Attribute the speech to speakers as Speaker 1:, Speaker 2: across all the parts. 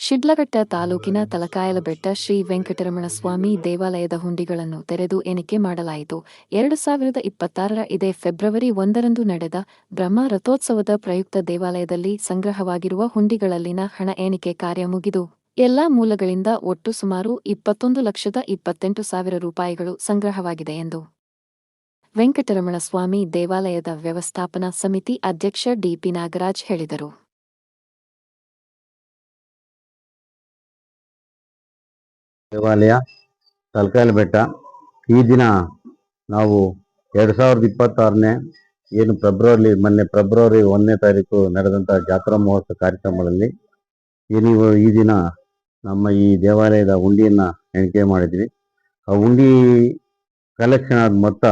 Speaker 1: ಶಿಡ್ಲಘಟ್ಟ ತಾಲೂಕಿನ ತಲಕಾಯಲಬೆಟ್ಟ ಶ್ರೀ ವೆಂಕಟರಮಣ ಸ್ವಾಮಿ ದೇವಾಲಯದ ಹುಂಡಿಗಳನ್ನು ತೆರೆದು ಎಣಿಕೆ ಮಾಡಲಾಯಿತು. ಎರಡು ಸಾವಿರದ ಇಪ್ಪತ್ತಾರರ ಇದೇ ಫೆಬ್ರವರಿ ಒಂದರಂದು ನಡೆದ ಬ್ರಹ್ಮ ರಥೋತ್ಸವದ ಪ್ರಯುಕ್ತ ದೇವಾಲಯದಲ್ಲಿ ಸಂಗ್ರಹವಾಗಿರುವ ಹುಂಡಿಗಳಲ್ಲಿನ ಹಣ ಎಣಿಕೆ ಕಾರ್ಯ ಮುಗಿದು, ಎಲ್ಲಾ ಮೂಲಗಳಿಂದ ಒಟ್ಟು ಸುಮಾರು ಇಪ್ಪತ್ತೊಂದು ಲಕ್ಷದ ಇಪ್ಪತ್ತೆಂಟು ಸಾವಿರ ರೂಪಾಯಿಗಳು ಸಂಗ್ರಹವಾಗಿದೆ ಎಂದು ವೆಂಕಟರಮಣ ಸ್ವಾಮಿ ದೇವಾಲಯದ ವ್ಯವಸ್ಥಾಪನಾ ಸಮಿತಿ ಅಧ್ಯಕ್ಷ ಡಿಪಿ ನಾಗರಾಜ್ ಹೇಳಿದರು.
Speaker 2: ದೇವಾಲಯ, ತಲಕಾಯಲ ಬೆಟ್ಟ. ಈ ದಿನ ನಾವು ಎರಡು ಸಾವಿರದ ಇಪ್ಪತ್ತಾರನೇ ಏನು ಫೆಬ್ರವರಿ, ಮೊನ್ನೆ ಫೆಬ್ರವರಿ ಒಂದನೇ ತಾರೀಕು ನಡೆದಂಥ ಜಾತ್ರಾ ಮಹೋತ್ಸವ ಕಾರ್ಯಕ್ರಮಗಳಲ್ಲಿ ಏನು ಈ ದಿನ ನಮ್ಮ ಈ ದೇವಾಲಯದ ಉಂಡಿಯನ್ನು ಎಣಿಕೆ ಮಾಡಿದ್ವಿ. ಆ ಹುಂಡಿ ಕಲೆಕ್ಷನ್ ಆದ ಮೊತ್ತ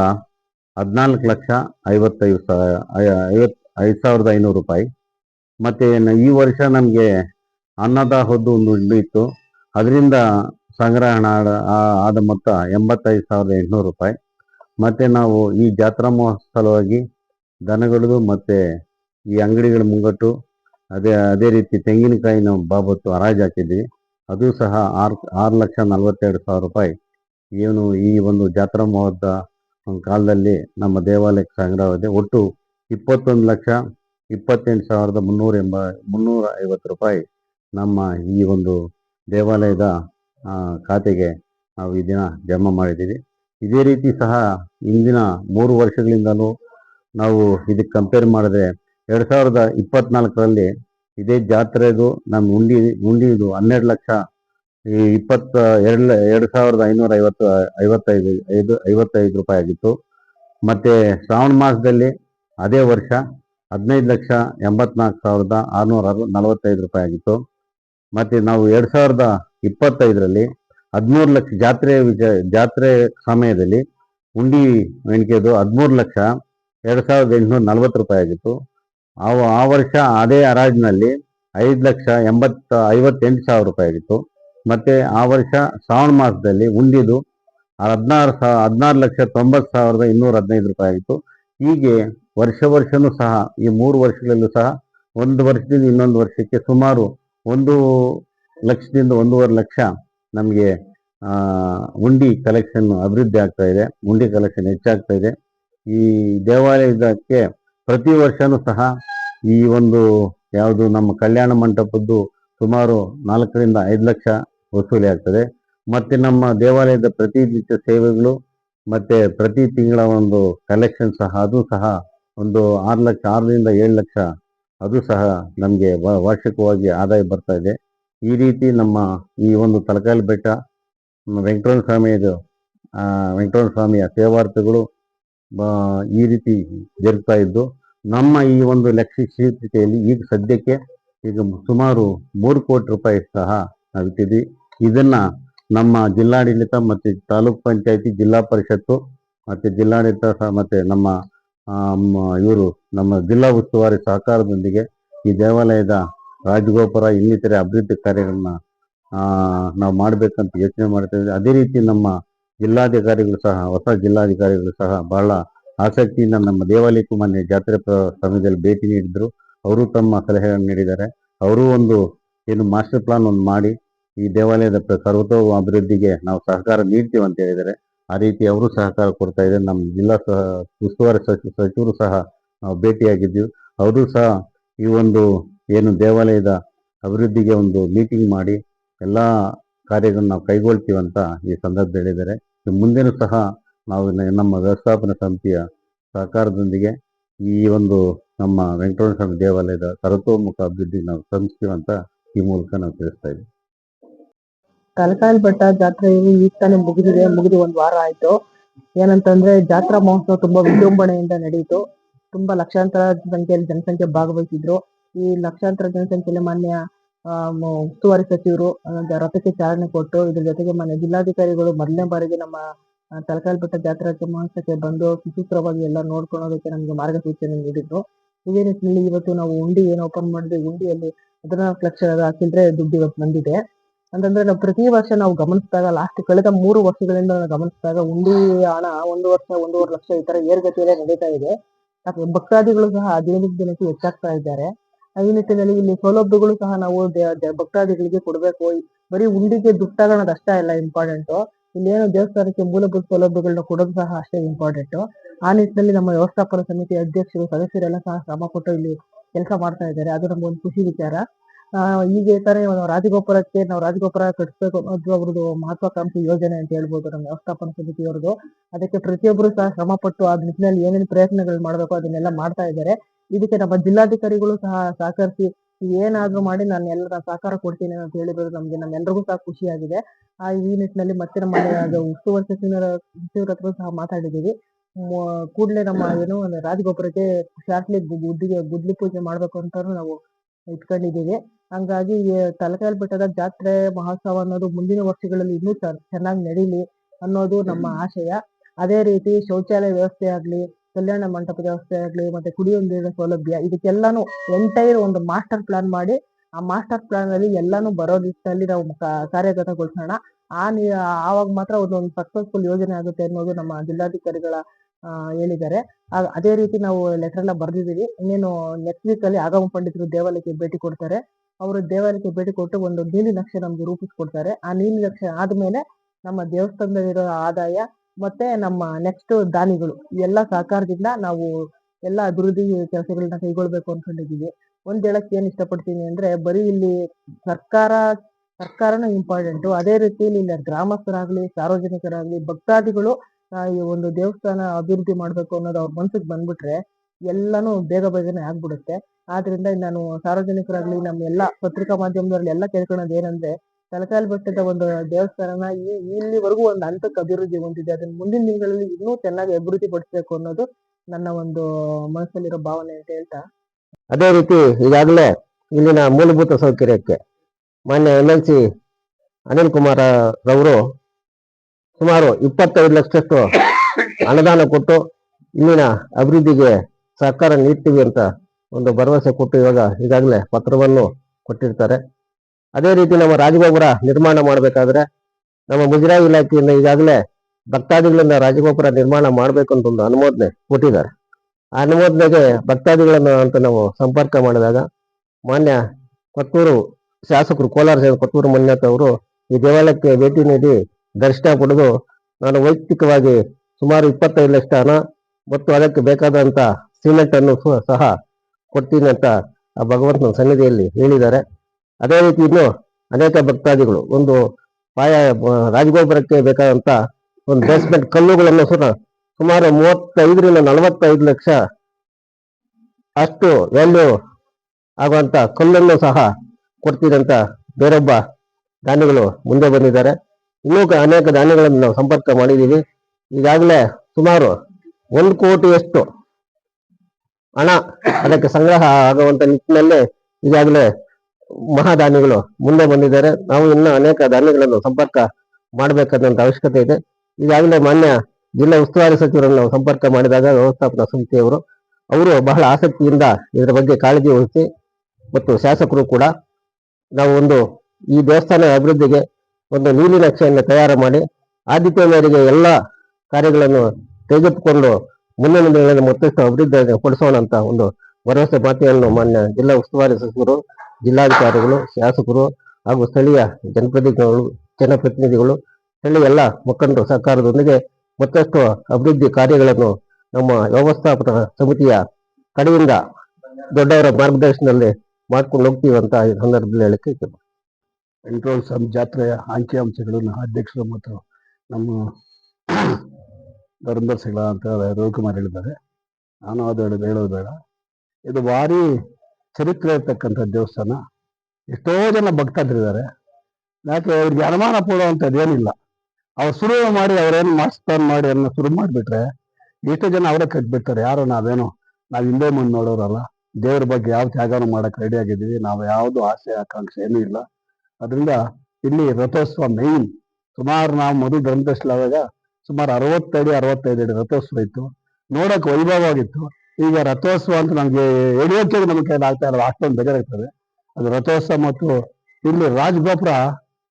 Speaker 2: ಹದಿನಾಲ್ಕು ಲಕ್ಷ ಐವತ್ತೈದು ಸಾವಿರ ಐವತ್ತು, ಐದು ಸಾವಿರದ ಐನೂರು ರೂಪಾಯಿ. ಮತ್ತು ಈ ವರ್ಷ ನಮಗೆ ಅನ್ನದಾಹದ್ದು ಒಂದು ಇತ್ತು. ಅದರಿಂದ ಸಂಗ್ರಹಣ ಆದ- ಮೊತ್ತ ಎಂಬತ್ತೈದು ಸಾವಿರದ ಎಂಟುನೂರು ರೂಪಾಯಿ. ಮತ್ತೆ ನಾವು ಈ ಜಾತ್ರಾ ಮಹೋತ್ಸವ ಸಲುವಾಗಿ ದನಗಳದು ಮತ್ತೆ ಈ ಅಂಗಡಿಗಳ ಮುಂಗಟ್ಟು, ಅದೇ ಅದೇ ರೀತಿ ತೆಂಗಿನಕಾಯಿನ ಬಾಬತ್ತು ಹರಾಜು ಹಾಕಿದ್ವಿ. ಅದು ಸಹ ಆರು ಆರು ಲಕ್ಷ ನಲವತ್ತೆರಡು ಸಾವಿರ ರೂಪಾಯಿ. ಏನು ಈ ಒಂದು ಜಾತ್ರಾ ಮಹೋತ್ಸವ ಕಾಲದಲ್ಲಿ ನಮ್ಮ ದೇವಾಲಯಕ್ಕೆ ಸಂಗ್ರಹವಿದೆ ಒಟ್ಟು ಇಪ್ಪತ್ತೊಂದು ಲಕ್ಷ ಇಪ್ಪತ್ತೆಂಟು ಸಾವಿರದ ಮುನ್ನೂರ ಎಂಬ, ಮುನ್ನೂರ ಐವತ್ತು ರೂಪಾಯಿ ನಮ್ಮ ಈ ಒಂದು ದೇವಾಲಯದ ಖಾತೆಗೆ ನಾವು ಈ ದಿನ ಜಮಾ ಮಾಡಿದ್ದೀವಿ. ಇದೇ ರೀತಿ ಸಹ ಇಂದಿನ ಮೂರು ವರ್ಷಗಳಿಂದಲೂ ನಾವು ಇದಕ್ಕೆ ಕಂಪೇರ್ ಮಾಡಿದ್ರೆ ಎರಡು ಸಾವಿರದ ಇಪ್ಪತ್ನಾಲ್ಕರಲ್ಲಿ ಇದೇ ಜಾತ್ರೆದು ನಮ್ಮ ಉಂಡಿ, ಉಂಡಿದು ಹನ್ನೆರಡು ಲಕ್ಷ, ಈ ಇಪ್ಪತ್ತ ಎರಡು ಎರಡು ಸಾವಿರದ ಐನೂರ ಐವತ್ತು, ಐವತ್ತೈದು, ಐದು, ಐವತ್ತೈದು ರೂಪಾಯಿ ಆಗಿತ್ತು. ಮತ್ತೆ ಶ್ರಾವಣ ಮಾಸದಲ್ಲಿ ಅದೇ ವರ್ಷ ಹದಿನೈದು ಲಕ್ಷ ಎಂಬತ್ನಾಲ್ಕು ಸಾವಿರದ ಆರುನೂರ ನಲವತ್ತೈದು ರೂಪಾಯಿ ಆಗಿತ್ತು. ಮತ್ತೆ ನಾವು ಎರಡ್ ಸಾವಿರದ ಇಪ್ಪತ್ತೈದರಲ್ಲಿ ಹದಿಮೂರು ಲಕ್ಷ ಜಾತ್ರೆ ವಿಜ ಜಾತ್ರೆ ಸಮಯದಲ್ಲಿ ಉಂಡಿ ಎಣಿಕೆದು ಹದಿಮೂರು ಲಕ್ಷ ಎರಡು ಸಾವಿರದ ಎಂಟುನೂರ ನಲವತ್ತು ರೂಪಾಯಿ ಆಗಿತ್ತು. ಆ ಆ ವರ್ಷ ಅದೇ ಹರಾಜಿನಲ್ಲಿ ಐದು ಲಕ್ಷ ಎಂಬತ್ತ, ಐವತ್ತೆಂಟು ಸಾವಿರ ರೂಪಾಯಿ ಆಗಿತ್ತು. ಮತ್ತೆ ಆ ವರ್ಷ ಶ್ರಾವಣ ಮಾಸದಲ್ಲಿ ಉಂಡಿದು ಹದಿನಾರು ಸಾ, ಹದಿನಾರು ಲಕ್ಷ ತೊಂಬತ್ತು ಸಾವಿರದ ಇನ್ನೂರ ಹದಿನೈದು ರೂಪಾಯಿ ಆಗಿತ್ತು. ಹೀಗೆ ವರ್ಷ ವರ್ಷವೂ ಸಹ, ಈ ಮೂರು ವರ್ಷಗಳಲ್ಲೂ ಸಹ, ಒಂದು ವರ್ಷದಿಂದ ಇನ್ನೊಂದು ವರ್ಷಕ್ಕೆ ಸುಮಾರು ಒಂದು ಲಕ್ಷದಿಂದ ಒಂದೂವರೆ ಲಕ್ಷ ನಮಗೆ ಉಂಡಿ ಕಲೆಕ್ಷನ್ ಅಭಿವೃದ್ಧಿ ಆಗ್ತಾ ಇದೆ, ಉಂಡಿ ಕಲೆಕ್ಷನ್ ಹೆಚ್ಚಾಗ್ತಾ ಇದೆ. ಈ ದೇವಾಲಯದಕ್ಕೆ ಪ್ರತಿ ವರ್ಷನೂ ಸಹ ಈ ಒಂದು ಯಾವುದು ನಮ್ಮ ಕಲ್ಯಾಣ ಮಂಟಪದ್ದು ಸುಮಾರು ನಾಲ್ಕರಿಂದ ಐದು ಲಕ್ಷ ವಸೂಲಿ ಆಗ್ತದೆ. ಮತ್ತೆ ನಮ್ಮ ದೇವಾಲಯದ ಪ್ರತಿನಿತ್ಯ ಸೇವೆಗಳು, ಮತ್ತೆ ಪ್ರತಿ ತಿಂಗಳ ಒಂದು ಕಲೆಕ್ಷನ್ ಸಹ, ಅದು ಸಹ ಒಂದು ಆರು ಲಕ್ಷ, ಆರರಿಂದ ಏಳು ಲಕ್ಷ ಅದು ಸಹ ನಮಗೆ ವಾರ್ಷಿಕವಾಗಿ ಆದಾಯ ಬರ್ತಾ ಇದೆ. ಈ ರೀತಿ ನಮ್ಮ ಈ ಒಂದು ತಲಕಾಲು ಬೆಟ್ಟ ವೆಂಕಟರಮಣ ಸ್ವಾಮಿಯದು ವೆಂಕಟರಮಣ ಸ್ವಾಮಿಯ ಸೇವಾರ್ಥಗಳು ಈ ರೀತಿ ಜರುಗ್ತಾ ಇದ್ದು, ನಮ್ಮ ಈ ಒಂದು ಲಕ್ಷ ಶೀರ್ಷಿಕೆಯಲ್ಲಿ ಈಗ ಸದ್ಯಕ್ಕೆ ಈಗ ಸುಮಾರು ಮೂರು ಕೋಟಿ ರೂಪಾಯಿ ಸಹ ನಾವು ಇಟ್ಟಿದ್ವಿ ಇದನ್ನ ನಮ್ಮ ಜಿಲ್ಲಾಡಳಿತ ಮತ್ತು ತಾಲೂಕ್ ಪಂಚಾಯತಿ ಜಿಲ್ಲಾ ಪರಿಷತ್ತು ಮತ್ತು ಜಿಲ್ಲಾಡಳಿತ ಸಹ ಮತ್ತೆ ನಮ್ಮ ಇವರು ನಮ್ಮ ಜಿಲ್ಲಾ ಉಸ್ತುವಾರಿ ಸಹಕಾರದೊಂದಿಗೆ ಈ ದೇವಾಲಯದ ರಾಜಗೋಪುರ, ಇನ್ನಿತರೆ ಅಭಿವೃದ್ಧಿ ಕಾರ್ಯಗಳನ್ನ ನಾವು ಮಾಡಬೇಕಂತ ಯೋಚನೆ ಮಾಡ್ತಾ ಇದ್ದೀವಿ ಅದೇ ರೀತಿ ನಮ್ಮ ಜಿಲ್ಲಾಧಿಕಾರಿಗಳು ಸಹ, ಹೊಸ ಜಿಲ್ಲಾಧಿಕಾರಿಗಳು ಸಹ ಬಹಳ ಆಸಕ್ತಿಯಿಂದ ನಮ್ಮ ದೇವಾಲಯಕ್ಕೂ ಮೊನ್ನೆ ಜಾತ್ರೆ ಸಮಯದಲ್ಲಿ ಭೇಟಿ ನೀಡಿದ್ರು. ಅವರು ತಮ್ಮ ಸಲಹೆಗಳನ್ನು ನೀಡಿದ್ದಾರೆ. ಅವರು ಒಂದು ಏನು ಮಾಸ್ಟರ್ ಪ್ಲಾನ್ ಒಂದು ಮಾಡಿ ಈ ದೇವಾಲಯದ ಸರ್ವತೋಮುಖ ಅಭಿವೃದ್ಧಿಗೆ ನಾವು ಸಹಕಾರ ನೀಡ್ತೀವಿ ಅಂತ ಹೇಳಿದ್ದಾರೆ. ಆ ರೀತಿ ಅವರು ಸಹಕಾರ ಕೊಡ್ತಾ ಇದ್ದಾರೆ. ನಮ್ಮ ಜಿಲ್ಲಾ ಸಹ, ಉಸ್ತುವಾರಿ ಸಚಿವ ಸಚಿವರು ಸಹ ನಾವು ಭೇಟಿಯಾಗಿದ್ದೀವಿ. ಅವರು ಸಹ ಈ ಒಂದು ಏನು ದೇವಾಲಯದ ಅಭಿವೃದ್ಧಿಗೆ ಒಂದು ಮೀಟಿಂಗ್ ಮಾಡಿ ಎಲ್ಲ ಕಾರ್ಯಗಳನ್ನ ನಾವು ಅಂತ ಈ ಸಂದರ್ಭದಲ್ಲಿ ಹೇಳಿದ್ದಾರೆ. ಮುಂದೆನೂ ಸಹ ನಾವು ನಮ್ಮ ವ್ಯವಸ್ಥಾಪನಾ ಸಮಿತಿಯ ಸಹಕಾರದೊಂದಿಗೆ ಈ ಒಂದು ನಮ್ಮ ವೆಂಕಟೇಶ್ವರ ಸ್ವಾಮಿ ದೇವಾಲಯದ ಸರ್ವತೋಮುಖ ಅಭಿವೃದ್ಧಿ ನಾವು ಶ್ರಮಿಸ್ತೀವಂತ ಈ ಮೂಲಕ ನಾವು ತಿಳಿಸ್ತಾ ಇದ್ದೀವಿ.
Speaker 3: ತಲಕಾಯಲ್ ಬೆಟ್ಟ ಜಾತ್ರೆ ಈಗ ತಾನೇ ಮುಗಿದಿದೆ ಮುಗಿದು ಒಂದ್ ವಾರ ಆಯ್ತು. ಏನಂತಂದ್ರೆ ಜಾತ್ರಾ ಮಹೋತ್ಸವ ತುಂಬಾ ವಿಜೃಂಭಣೆಯಿಂದ ನಡೆಯಿತು ತುಂಬಾ ಲಕ್ಷಾಂತರ ಸಂಖ್ಯೆಯಲ್ಲಿ ಜನಸಂಖ್ಯೆ ಭಾಗವಹಿಸಿದ್ರು. ಈ ಲಕ್ಷಾಂತರ ಜನಸಂಖ್ಯೆಯಲ್ಲಿ ಮಾನ್ಯ ಉಸ್ತುವಾರಿ ಸಚಿವರು ರಥಕ್ಕೆ ಚಾಲನೆ ಕೊಟ್ಟು ಇದ್ರ ಜೊತೆಗೆ ಮಾನ್ಯ ಜಿಲ್ಲಾಧಿಕಾರಿಗಳು ಮೊದಲನೇ ಬಾರಿಗೆ ನಮ್ಮ ಆ, ತಲಕಾಯಲ್ ಬೆಟ್ಟ ಜಾತ್ರಾ ಮಹೋತ್ಸವಕ್ಕೆ ಬಂದು ಸುಸೂತ್ರವಾಗಿ ಎಲ್ಲ ನೋಡ್ಕೊಳ್ಳೋದಕ್ಕೆ ನಮ್ಗೆ ಮಾರ್ಗಸೂಚನೆ ನೀಡಿದ್ರು. ಇದೇ ರೀತಿಯಲ್ಲಿ ಇವತ್ತು ನಾವು ಉಂಡಿ ಏನು ಓಪನ್ ಮಾಡಿದ್ವಿ. ಉಂಡಿಯಲ್ಲಿ ಹದಿನಾಲ್ಕು ಲಕ್ಷದ ಚಿಲ್ಲರೆ ದುಡ್ಡು ಇವತ್ತು ಬಂದಿದೆ. ಅಂತಂದ್ರೆ ನಾವು ಪ್ರತಿ ವರ್ಷ ನಾವು ಗಮನಿಸಿದಾಗ ಲಾಸ್ಟ್ ಕಳೆದ ಮೂರು ವರ್ಷಗಳಿಂದ ನಾವು ಗಮನಿಸಿದಾಗ ಉಂಡಿ ಹಣ ಒಂದು ವರ್ಷ, ಒಂದೂವರೆ ಲಕ್ಷ ಈ ತರ ಏರುಗತಿಯಲ್ಲೇ ನಡೀತಾ ಇದೆ. ಭಕ್ತಾದಿಗಳು ಸಹ ದಿನದಿಂದ ದಿನಕ್ಕೆ ಹೆಚ್ಚಾಗ್ತಾ ಇದ್ದಾರೆ. ಈ ನಿಟ್ಟಿನಲ್ಲಿ ಇಲ್ಲಿ ಸೌಲಭ್ಯಗಳು ಸಹ ನಾವು ಭಕ್ತಾದಿಗಳಿಗೆ ಕೊಡಬೇಕು. ಬರೀ ಉಂಡಿಗೆ ದುಡ್ಡು ಅಷ್ಟೇ ಇಲ್ಲ ಇಂಪಾರ್ಟೆಂಟ್ ಏನೋ ದೇವಸ್ಥಾನಕ್ಕೆ ಮೂಲಭೂತ ಸೌಲಭ್ಯಗಳನ್ನ ಕೊಡೋದು ಸಹ ಅಷ್ಟೇ ಇಂಪಾರ್ಟೆಂಟ್ ಆ ನಿಟ್ಟಿನಲ್ಲಿ ನಮ್ಮ ವ್ಯವಸ್ಥಾಪನ ಸಮಿತಿ ಅಧ್ಯಕ್ಷರು, ಸದಸ್ಯರೆಲ್ಲ ಸಹ ಶ್ರಮ ಕೊಟ್ಟು ಇಲ್ಲಿ ಕೆಲಸ ಮಾಡ್ತಾ ಇದ್ದಾರೆ. ಅದು ನಮ್ಗೊಂದು ಖುಷಿ ವಿಚಾರ. ಈಗ ತಾನೇ ರಾಜಗೋಪುರಕ್ಕೆ ನಾವು ರಾಜಗೋಪುರ ಕಟ್ಟಿಸ್ಬೇಕು ಅನ್ನೋದು ಅವ್ರದ್ದು ಮಹತ್ವಾಕಾಂಕ್ಷಿ ಯೋಜನೆ ಅಂತ ಹೇಳ್ಬೋದು ನಮ್ಮ ವ್ಯವಸ್ಥಾಪನ ಸಮಿತಿಯವ್ರದ್ದು ಅದಕ್ಕೆ ಪ್ರತಿಯೊಬ್ಬರು ಸಹ ಶ್ರಮ ಪಟ್ಟು ಆ ನಿಟ್ಟಿನಲ್ಲಿ ಏನೇನು ಪ್ರಯತ್ನಗಳು ಮಾಡಬೇಕು ಅದನ್ನೆಲ್ಲ ಮಾಡ್ತಾ ಇದ್ದಾರೆ. ಇದಕ್ಕೆ ನಮ್ಮ ಜಿಲ್ಲಾಧಿಕಾರಿಗಳು ಸಹ ಸಹಕರಿಸಿ ಏನಾದ್ರೂ ಮಾಡಿ ನಾನು ಎಲ್ಲರ ಸಹಕಾರ ಕೊಡ್ತೀನಿ ಅಂತ ಹೇಳಿದ್ರು ನಮ್ಗೆ ನಮ್ಮೆಲ್ಲರಿಗೂ ಸಹ ಖುಷಿಯಾಗಿದೆ. ಆ, ಈ ನಿಟ್ಟಿನಲ್ಲಿ ಮತ್ತೆ ನಮ್ಮ ಉಸ್ತುವಾರಿ ಸಚಿವರ ಸಚಿವರ ಹತ್ರ ಸಹ ಮಾತಾಡಿದ್ದೀವಿ. ಕೂಡಲೇ ನಮ್ಮ ಏನು ರಾಜಗೋಪುರಕ್ಕೆ ಶಾರ್ಟ್ಲಿ ಗುದ್ದಿಗೆ ಗುದ್ಲಿ ಪೂಜೆ ಮಾಡ್ಬೇಕು ಅಂತ ನಾವು ಇಟ್ಕೊಂಡಿದ್ದೀವಿ. ಹಂಗಾಗಿ ಈ ತಲಕಾಯಲ್ ಬೆಟ್ಟದ ಜಾತ್ರೆ, ಮಹೋತ್ಸವ ಅನ್ನೋದು ಮುಂದಿನ ವರ್ಷಗಳಲ್ಲಿ ಇನ್ನೂ ಚೆನ್ನಾಗಿ ನಡೀಲಿ ಅನ್ನೋದು ನಮ್ಮ ಆಶಯ. ಅದೇ ರೀತಿ ಶೌಚಾಲಯ ವ್ಯವಸ್ಥೆ ಆಗಲಿ, ಕಲ್ಯಾಣ ಮಂಟಪದ ವ್ಯವಸ್ಥೆ ಆಗಲಿ, ಮತ್ತೆ ಕುಡಿಯುವ ನೀರಿನ ಸೌಲಭ್ಯ, ಇದಕ್ಕೆಲ್ಲಾನು ಎಂಟೈರ್ ಒಂದು ಮಾಸ್ಟರ್ ಪ್ಲಾನ್ ಮಾಡಿ, ಆ ಮಾಸ್ಟರ್ ಪ್ಲಾನ್ ಅಲ್ಲಿ ಎಲ್ಲಾನು ಬರೋ ನಿಟ್ಟಿನಲ್ಲಿ ನಾವು ಕಾರ್ಯಗತಗೊಳಿಸೋಣ. ಆ ನೀ, ಆವಾಗ ಮಾತ್ರ ಒಂದೊಂದು ಸಕ್ಸಸ್ಫುಲ್ ಯೋಜನೆ ಆಗುತ್ತೆ ಅನ್ನೋದು ನಮ್ಮ ಜಿಲ್ಲಾಧಿಕಾರಿಗಳ ಹೇಳಿದ್ದಾರೆ. ಅದೇ ರೀತಿ ನಾವು ಲೆಟರ್ ಎಲ್ಲ ಬರೆದಿದ್ದೀವಿ. ಇನ್ನೇನು ನೆಕ್ಸ್ಟ್ ವೀಕ್ ಅಲ್ಲಿ ಆಗಮ ಪಂಡಿತರು ದೇವಾಲಯಕ್ಕೆ ಭೇಟಿ ಕೊಡ್ತಾರೆ. ಅವರು ದೇವಾಲಯಕ್ಕೆ ಭೇಟಿ ಕೊಟ್ಟು ಒಂದು ನೀಲಿ ನಕ್ಷೆ ನಮ್ಗೆ ರೂಪಿಸ್ಕೊಡ್ತಾರೆ. ಆ ನೀಲಿ ನಕ್ಷೆ ಆದ್ಮೇಲೆ ನಮ್ಮ ದೇವಸ್ಥಾನದಲ್ಲಿರೋ ಆದಾಯ ಮತ್ತೆ ನಮ್ಮ ನೆಕ್ಸ್ಟ್ ದಾನಿಗಳು ಎಲ್ಲ ಸಹಕಾರದಿಂದ ನಾವು ಎಲ್ಲ ಅಭಿವೃದ್ಧಿ ಕೆಲಸಗಳನ್ನ ಕೈಗೊಳ್ಬೇಕು ಅನ್ಕೊಂಡಿದೀವಿ ಒಂದ್ ಹೇಳಕ್ ಏನ್ ಇಷ್ಟಪಡ್ತೀನಿ ಅಂದ್ರೆ ಬರೀ ಇಲ್ಲಿ ಸರ್ಕಾರ, ಸರ್ಕಾರನೂ ಇಂಪಾರ್ಟೆಂಟ್ ಅದೇ ರೀತಿ ಇಲ್ಲಿ ಗ್ರಾಮಸ್ಥರಾಗ್ಲಿ, ಸಾರ್ವಜನಿಕರಾಗ್ಲಿ, ಭಕ್ತಾದಿಗಳು ಈ ಒಂದು ದೇವಸ್ಥಾನ ಅಭಿವೃದ್ಧಿ ಮಾಡಬೇಕು ಅನ್ನೋದು ಅವ್ರ ಮನ್ಸಿಗೆ ಬಂದ್ಬಿಟ್ರೆ ಎಲ್ಲಾನು ಬೇಗ ಬೇಗನೆ ಆಗ್ಬಿಡುತ್ತೆ. ಆದ್ರಿಂದ ನಾನು ಸಾರ್ವಜನಿಕರಾಗ್ಲಿ ನಮ್ಮ ಎಲ್ಲ ಪತ್ರಿಕಾ ಮಾಧ್ಯಮದವ್ರಲ್ಲಿ ಎಲ್ಲ ಕೇಳ್ಕೊಳೋದು ಏನಂದ್ರೆ ತಲಕಾಲ್ ಬೆಟ್ಟದ ಒಂದು ದೇವಸ್ಥಾನನ ಇಲ್ಲಿವರೆಗೂ ಒಂದು ಹಂತಕ್ಕೆ ಅಭಿವೃದ್ಧಿ ಹೊಂದಿದೆ. ಅದನ್ನ ಮುಂದಿನ ದಿನಗಳಲ್ಲಿ ಇನ್ನೂ ಚೆನ್ನಾಗಿ ಅಭಿವೃದ್ಧಿ ಪಡಿಸ್ಬೇಕು ಅನ್ನೋದು ನನ್ನ ಒಂದು ಮನಸ್ಸಲ್ಲಿರೋ ಭಾವನೆ ಅಂತ ಹೇಳ್ತಾ.
Speaker 4: ಅದೇ ರೀತಿ ಈಗಾಗಲೇ ಇಲ್ಲಿನ ಮೂಲಭೂತ ಸೌಕರ್ಯಕ್ಕೆ ಮಾನ್ಯ M L C Anil Kumar ರವರು ಸುಮಾರು ಇಪ್ಪತ್ತೈದು ಲಕ್ಷದಷ್ಟು ಅನುದಾನ ಕೊಟ್ಟು ಇಲ್ಲಿನ ಅಭಿವೃದ್ಧಿಗೆ ಸಹಕಾರ ನೀಡ್ತೀವಿ ಅಂತ ಒಂದು ಭರವಸೆ ಕೊಟ್ಟು ಇವಾಗ ಈಗಾಗಲೇ ಪತ್ರವನ್ನು ಕೊಟ್ಟಿರ್ತಾರೆ. ಅದೇ ರೀತಿ ನಮ್ಮ ರಾಜಗೋಪುರ ನಿರ್ಮಾಣ ಮಾಡಬೇಕಾದ್ರೆ ನಮ್ಮ ಮುಜರಾಯಿ ಇಲಾಖೆಯಿಂದ ಈಗಾಗಲೇ ಭಕ್ತಾದಿಗಳಿಂದ ರಾಜಗೋಪುರ ನಿರ್ಮಾಣ ಮಾಡಬೇಕು ಅಂತ ಒಂದು ಅನುಮೋದನೆ ಕೊಟ್ಟಿದ್ದಾರೆ. ಆ ಅನುಮೋದನೆಗೆ ಭಕ್ತಾದಿಗಳನ್ನು ಅಂತ ನಾವು ಸಂಪರ್ಕ ಮಾಡಿದಾಗ ಮಾನ್ಯ ಕೊತ್ತೂರು ಶಾಸಕರು ಕೋಲಾರ ಕೊತ್ತೂರು ಮಂಜುನಾಥ್ ಅವರು ಈ ದೇವಾಲಯಕ್ಕೆ ಭೇಟಿ ನೀಡಿ ದರ್ಶನ ಪಡೆದು ನಾನು ವೈಯಕ್ತಿಕವಾಗಿ ಸುಮಾರು ಇಪ್ಪತ್ತೈದು ಲಕ್ಷ ಹಣ ಮತ್ತು ಅದಕ್ಕೆ ಬೇಕಾದಂತ ಸಿಮೆಂಟ್ ಅನ್ನು ಸಹ- ಕೊಡ್ತೀನಿ ಅಂತ ಆ ಭಗವಂತನ ಸನ್ನಿಧಿಯಲ್ಲಿ ಹೇಳಿದ್ದಾರೆ. ಅದೇ ರೀತಿ ಇನ್ನು ಅನೇಕ ಭಕ್ತಾದಿಗಳು ಒಂದು ಪಾಯ ರಾಜಗೋಪುರಕ್ಕೆ ಬೇಕಾದಂತ ಒಂದು ಬೇಸ್ಮೆಂಟ್ ಕಲ್ಲುಗಳನ್ನು ಸಹ ಸುಮಾರು ಮೂವತ್ತೈದರಿಂದ ನಲವತ್ತೈದು ಲಕ್ಷ ಅಷ್ಟು ವ್ಯಾಲ್ಯೂ ಆಗುವಂತ ಕಲ್ಲನ್ನು ಸಹ ಕೊಡ್ತೀನಿ ಅಂತ ಬೇರೊಬ್ಬ ದಾನಿಗಳು ಮುಂದೆ ಬಂದಿದ್ದಾರೆ. ಇನ್ನೂ ಅನೇಕ ಧಾನ್ಯಗಳನ್ನು ನಾವು ಸಂಪರ್ಕ ಮಾಡಿದ್ದೀವಿ. ಈಗಾಗಲೇ ಸುಮಾರು ಒಂದು ಕೋಟಿಯಷ್ಟು ಹಣ ಅದಕ್ಕೆ ಸಂಗ್ರಹ ಆಗುವಂತ ನಿಟ್ಟಿನಲ್ಲಿ ಈಗಾಗಲೇ ಮಹಾಧಾನ್ಯಗಳು ಮುಂದೆ ಬಂದಿದ್ದಾರೆ. ನಾವು ಇನ್ನೂ ಅನೇಕ ಧಾನ್ಯಗಳನ್ನು ಸಂಪರ್ಕ ಮಾಡಬೇಕಾದಂತ ಅವಶ್ಯಕತೆ ಇದೆ. ಈಗಾಗಲೇ ಮಾನ್ಯ ಜಿಲ್ಲಾ ಉಸ್ತುವಾರಿ ಸಚಿವರನ್ನು ಸಂಪರ್ಕ ಮಾಡಿದಾಗ ವ್ಯವಸ್ಥಾಪನಾ ಸಮಿತಿಯವರು, ಅವರು ಬಹಳ ಆಸಕ್ತಿಯಿಂದ ಇದರ ಬಗ್ಗೆ ಕಾಳಜಿ ವಹಿಸಿ ಮತ್ತು ಶಾಸಕರು ಕೂಡ ನಾವು ಒಂದು ಈ ದೇವಸ್ಥಾನ ಅಭಿವೃದ್ಧಿಗೆ ಒಂದು ನೀಲಿ ನಕ್ಷೆಯನ್ನು ತಯಾರು ಮಾಡಿ ಆದ್ಯತೆ ಮೇರೆಗೆ ಎಲ್ಲ ಕಾರ್ಯಗಳನ್ನು ತೆಗೆದುಕೊಂಡು ಮುಂದಿನ ದಿನಗಳಲ್ಲಿ ಮತ್ತಷ್ಟು ಅಭಿವೃದ್ಧಿ ಪಡಿಸೋಣ ಅಂತ ಒಂದು ಭರವಸೆ ಮಾತೆಯನ್ನು ಮಾನ್ಯ ಜಿಲ್ಲಾ ಉಸ್ತುವಾರಿ ಸಚಿವರು, ಜಿಲ್ಲಾಧಿಕಾರಿಗಳು, ಶಾಸಕರು ಹಾಗೂ ಸ್ಥಳೀಯ ಜನಪ್ರತಿನಿಧಿಗಳು ಜನಪ್ರತಿನಿಧಿಗಳು, ಸ್ಥಳೀಯ ಎಲ್ಲ ಮುಖಂಡರು ಸರ್ಕಾರದೊಂದಿಗೆ ಮತ್ತಷ್ಟು ಅಭಿವೃದ್ಧಿ ಕಾರ್ಯಗಳನ್ನು ನಮ್ಮ ವ್ಯವಸ್ಥಾಪಕ ಸಮಿತಿಯ ಕಡೆಯಿಂದ ದೊಡ್ಡವರ ಮಾರ್ಗದರ್ಶನದಲ್ಲಿ ಮಾಡ್ಕೊಂಡು ಹೋಗ್ತೀವಿ ಅಂತ ಈ ಸಂದರ್ಭದಲ್ಲಿ ಹೇಳಕ್ಕೆ ಇಚ್ಛೆ
Speaker 5: ಸ್ವಾಮಿ ಜಾತ್ರೆಯ ಅಂಕಿ ಅಂಶಗಳನ್ನು ಅಧ್ಯಕ್ಷರು ಮತ್ತು ನಮ್ಮ ಧರ್ಮದರ್ಶಿಗಳ ಅಂತ ರವಿಕುಮಾರ್ ಹೇಳಿದ್ದಾರೆ. ನಾನು ಅದು ಹೇಳೋದು ಹೇಳೋದು ಬೇಡ. ಇದು ಭಾರಿ ಚರಿತ್ರೆ ಇರ್ತಕ್ಕಂಥ ದೇವಸ್ಥಾನ. ಎಷ್ಟೋ ಜನ ಭಕ್ತಾದ್ರಿದ್ದಾರೆ ಯಾಕೆ ಅವ್ರಿಗೆ ಅನುಮಾನ ಪಡುವಂಥದ್ದು ಏನಿಲ್ಲ ಅವ್ರು ಶುರು ಮಾಡಿ ಅವ್ರೇನು ಮಾಸ್ಟರ್ ಮಾಡಿ ಅದನ್ನ ಶುರು ಮಾಡಿಬಿಟ್ರೆ ಎಷ್ಟೋ ಜನ ಅವರೇ ಕಟ್ಬಿಡ್ತಾರೆ. ಯಾರು ನಾವೇನು, ನಾವು ಹಿಂದೆ ಮುಂದೆ ನೋಡೋರಲ್ಲ. ದೇವ್ರ ಬಗ್ಗೆ ಯಾವ ತ್ಯಾಗನೂ ಮಾಡಕ್ ರೆಡಿ ಆಗಿದ್ದೀವಿ. ನಾವು ಯಾವುದು ಆಸೆ, ಆಕಾಂಕ್ಷೆ ಏನೂ ಇಲ್ಲ. ಅದರಿಂದ ಇಲ್ಲಿ ರಥೋತ್ಸವ ಮೇನ್ ಸುಮಾರು ನಾವು ಮೊದಲು ಧರ್ಮದರ್ಶನವಾಗ ಸುಮಾರು ಅರವತ್ತಡಿ ಅರವತ್ತೈದು ಅಡಿ ರಥೋತ್ಸವ ಇತ್ತು. ನೋಡಕ್ ವೈಭವವಾಗಿತ್ತು ಈಗ ರಥೋತ್ಸವ ಅಂತ ನಮಗೆ ಎಳೆಯೋಕೆ ನಮ್ಮ ಕೈಯಲ್ಲಿ ಆಗ್ತಾ ಇಲ್ಲ ಅಷ್ಟೊಂದು ಬೇಜಾರಾಗ್ತದೆ ಅದು ರಥೋತ್ಸವ ಮತ್ತು ಇಲ್ಲಿ ರಾಜಗೋಪುರ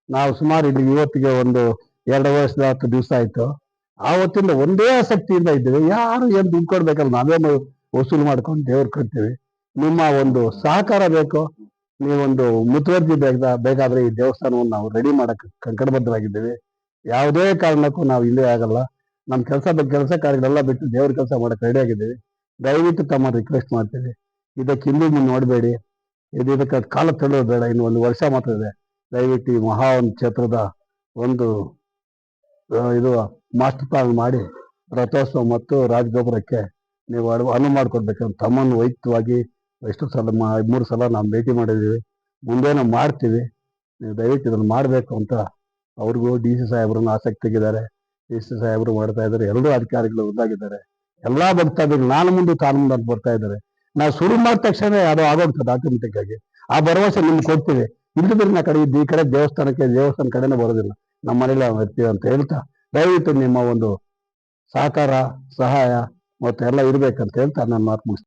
Speaker 5: ನಾವು ಸುಮಾರು ಇಲ್ಲಿ ಇವತ್ತಿಗೆ ಒಂದು ಎರಡು ವರ್ಷದ ಹತ್ತು ದಿವಸ ಆಯ್ತು. ಆವತ್ತಿಂದ ಒಂದೇ ಆಸಕ್ತಿಯಿಂದ ಇದ್ದೇವೆ. ಯಾರು ಏನು ದುಡ್ಡು ಕೊಡ್ಬೇಕಲ್ಲ, ನಾವೇ ವಸೂಲು ಮಾಡ್ಕೊಂಡು ದೇವ್ರು ಕಟ್ತೀವಿ. ನಿಮ್ಮ ಒಂದು ಸಹಕಾರ ಬೇಕು. ನೀವೊಂದು ಮುತುವರ್ಜಿ ಬೇಗ, ಬೇಕಾದ್ರೆ ಈ ದೇವಸ್ಥಾನವನ್ನು ನಾವು ರೆಡಿ ಮಾಡಕ್ ಕಂಕಣಬದ್ಧರಾಗಿದ್ದೇವೆ ಯಾವುದೇ ಕಾರಣಕ್ಕೂ ನಾವು ಇಲ್ಲೇ ಆಗಲ್ಲ. ನಮ್ಮ ಕೆಲಸ ಕೆಲಸ ಕಾರ್ಯಗಳೆಲ್ಲ ಬಿಟ್ಟು ದೇವ್ರ ಕೆಲಸ ಮಾಡಕ್ ರೆಡಿ ಆಗಿದ್ದೀವಿ. ದಯವಿಟ್ಟು ತಮ್ಮ ರಿಕ್ವೆಸ್ಟ್ ಮಾಡ್ತೀವಿ. ಇದಕ್ಕೆ ಹಿಂದೆ ನೀವು ನೋಡಬೇಡಿ. ಇದು, ಇದಕ್ಕೆ ಕಾಲ ತಳ್ಳೋದು ಬೇಡ. ಇನ್ನು ಒಂದು ವರ್ಷ ಮಾತ್ರ ಇದೆ. ದಯವಿಟ್ಟು ಈ ಮಹಾ ಒಂದು ಕ್ಷೇತ್ರದ ಒಂದು ಇದು ಮಾಸ್ಟರ್ ಪ್ಲಾನ್ ಮಾಡಿ ರಥೋತ್ಸವ ಮತ್ತು ರಾಜಗೋಪುರಕ್ಕೆ ನೀವು ಅನು ಅನುವು ಮಾಡಿಕೊಡ್ಬೇಕಂತ ತಮ್ಮನ್ನು ವೈಯಕ್ತಿಕವಾಗಿ ಎಷ್ಟು ಸಲ ಮೂರು ಸಲ ನಾವು ಭೇಟಿ ಮಾಡಿದ್ದೀವಿ ಮುಂದೆ ನಾವು ಮಾಡ್ತೀವಿ. ನೀವು ದಯವಿಟ್ಟು ಇದನ್ನು ಮಾಡಬೇಕು ಅಂತ ಅವ್ರಿಗೂ ಡಿ ಸಿ ಸಾಹೇಬ್ರನ್ನ ಆಸಕ್ತಿಗಿದ್ದಾರೆ ಡಿ ಸಿ ಸಾಹೇಬರು ಮಾಡ್ತಾ ಇದ್ದಾರೆ. ಎಲ್ಲರೂ ಅಧಿಕಾರಿಗಳು ಒಂದಾಗಿದ್ದಾರೆ. ಎಲ್ಲಾ ಭಕ್ತಾದಿಗಳು ನಾನು ಮುಂದೆ ತಾನು ಬರ್ತಾ ಇದ್ದಾರೆ. ನಾವು ಶುರು ಮಾಡಿದ ತಕ್ಷಣ ಅದು ಆಗೋಗ್ತದೆ ಆಟೋಮೆಟಿಕ್ ಆಗಿ ಆ ಭರವಸೆ ನಿಮ್ಗೆ ಕೊಡ್ತೀವಿ. ಇಲ್ಲದಿದ್ರೆ ನಾ ಕಡೆ ಈ ಕಡೆ ದೇವಸ್ಥಾನಕ್ಕೆ, ದೇವಸ್ಥಾನ ಕಡೆನೇ ಬರೋದಿಲ್ಲ. ನಮ್ಮ ಮನೇಲಿ ನಾವು ಇರ್ತೀವಿ ಅಂತ ಹೇಳ್ತಾ, ದಯವಿಟ್ಟು ನಿಮ್ಮ ಒಂದು ಸಹಕಾರ, ಸಹಾಯ ಮತ್ತೆ ಎಲ್ಲ ಇರ್ಬೇಕಂತ ಹೇಳ್ತಾ ನಾನು ಮಾತು